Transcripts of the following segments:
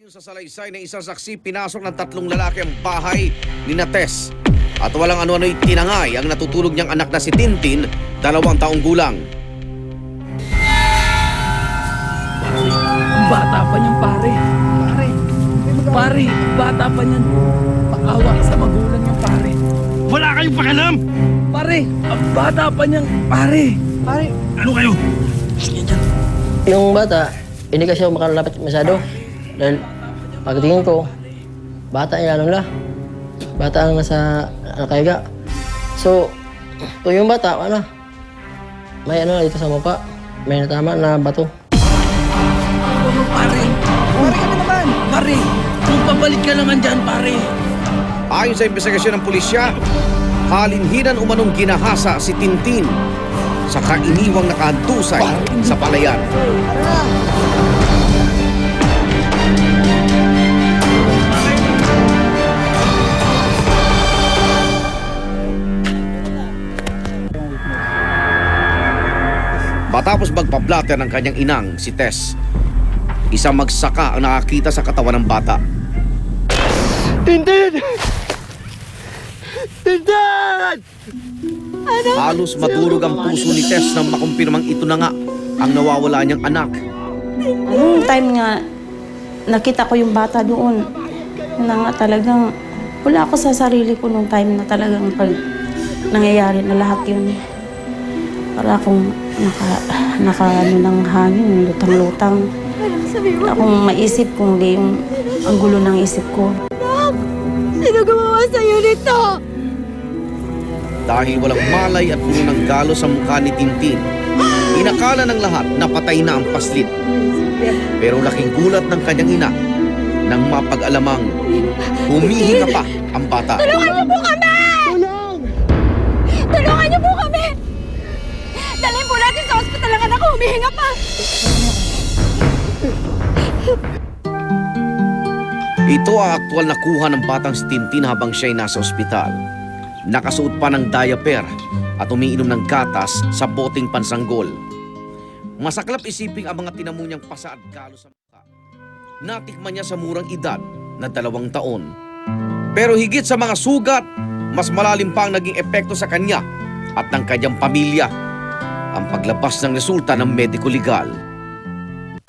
Ayon sa salaysay ng isang saksi, pinasok ng tatlong lalaki ang bahay ni Nates. At walang ano-ano'y tinangay ang natutulog niyang anak na si Tintin, dalawang taong gulang. Ang bata pa niyan, pare. Pare. Pare, bata pa niyan. Pakawa sa magulang niya, pare. Wala kayong pakialam! Pare, ang bata pa niyan, pare. Pare. Ano kayo? Yung bata, hindi kasi ako makalapit masyado. Dahil pagtingin ko, bata ano nila. Bata ang nasa nakahiga. So, to yung bata, ano, may ano dito sa mapa. May natama na bato. Ano, pare? Pare kami naman. Pare, kung pabalik ka naman dyan, pare. Ayon sa investigasyon ng pulisya, halinhinan umanong ginahasa si Tintin sa kainiwang nakahandusay sa palayan. Matapos magpablatter ng kanyang inang, si Tess, isang magsaka ang nakakita sa katawan ng bata. Tintin! Tintin! Halos madurog ang puso ni Tess nang makumpirmang ito na nga ang nawawala niyang anak. Nung time nga, nakita ko yung bata doon. Na nga talagang, wala ako sa sarili ko nung time na talagang pag nangyayari na lahat yun. Para akong naka, naka ano ng hangin, lutang-lutang. Wala akong maisip kung di yung ang gulo ng isip ko. Sino gumawa sa'yo nito? Dahil walang malay at puno ng galo sa mukha ni Tintin, inakala ng lahat na patay na ang paslit. Pero laking gulat ng kanyang ina nang mapag-alamang humihinga pa ang bata. Tulungan niyo po kami! Ospital ang anak ko, humihinga pa! Ito ang aktual na kuha ng batang si Tintin habang siya'y nasa ospital. Nakasuot pa ng diaper at umiinom ng gatas sa boting pansanggol. Masaklap isiping ang mga tinamo niyang pasa at galo sa mukha. Natikman niya sa murang edad na dalawang taon. Pero higit sa mga sugat, mas malalim pa ang naging epekto sa kanya at ng kanyang pamilya. Ang paglabas ng resulta ng medico-legal.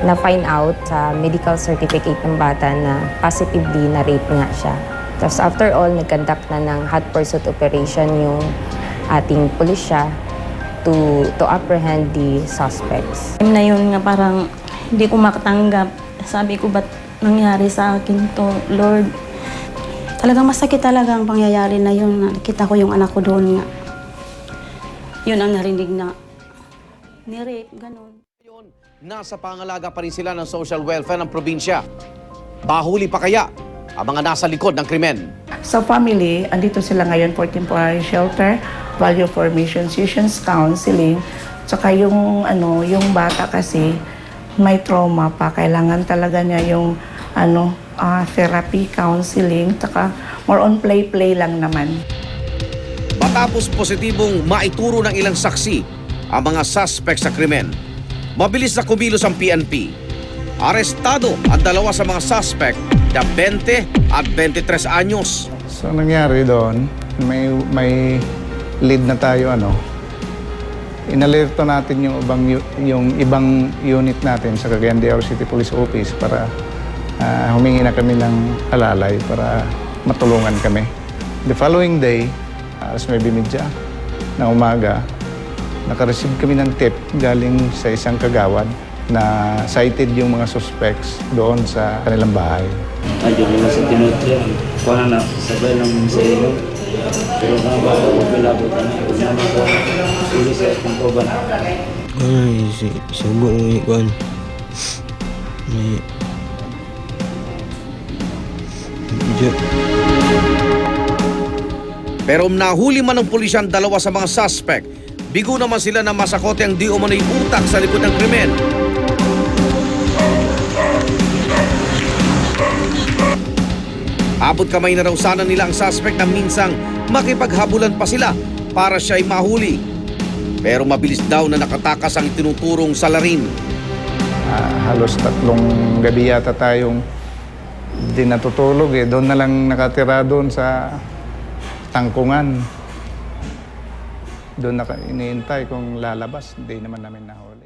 na-find out sa medical certificate ng bata na positively na-rape nga siya. Tapos after all, nag-conduct na ng hot pursuit operation yung ating pulisya to, to apprehend the suspects. Time na yun nga parang hindi ko makatanggap. Sabi ko, ba't nangyari sa akin to, Lord? Talagang masakit talaga ang pangyayari na yun. Nakita ko yung anak ko doon nga. Yun ang narinig na ni-rape, ganun. Ngayon, nasa pangalaga pa rin sila ng social welfare ng probinsya. Bahuli pa kaya ang mga nasa likod ng krimen? Sa family, andito sila ngayon for temporary shelter, value formation sessions, counseling, tsaka yung ano, yung bata kasi may trauma pa, kailangan talaga niya yung ano, ah, therapy, counseling, tsaka more on play-play lang naman. Matapos positibong maituro ng ilang saksi ang mga suspect sa krimen, mabilis na kumilos ang PNP. Arestado ang dalawa sa mga suspect na 20 at 23 anyos. So nangyari doon, may may lead na tayo ano. Inalerto natin yung ibang yu- yung ibang unit natin sa Cagayan de Oro City Police Office para ah, humingi na kami ng alalay para matulungan kami. The following day, alas 9.30 na umaga, nakareceive kami ng tip galing sa isang kagawad na cited yung mga suspects doon sa kanilang bahay. Ayun naman sa tinutri, kuha na sabay lang sa iyo. Pero nga ba, huwag milabutan na. Huwag naman ko, tuloy sa itong proban. Ay, si subo ni Kwan. Ni Diyo. Pero nahuli man ng pulisya ang dalawa sa mga suspect, bigo naman sila na masakote ang di umano'y utak sa likod ng krimen. Abot kamay na raw sana nila ang suspect na minsang makipaghabulan pa sila para siya ay mahuli. Pero mabilis daw na nakatakas ang tinuturong salarin. Ah, halos tatlong gabi yata tayong Hindi natutulog eh. Doon na lang nakatira doon sa tangkungan. Doon na iniintay kung lalabas. Hindi naman namin nahuli.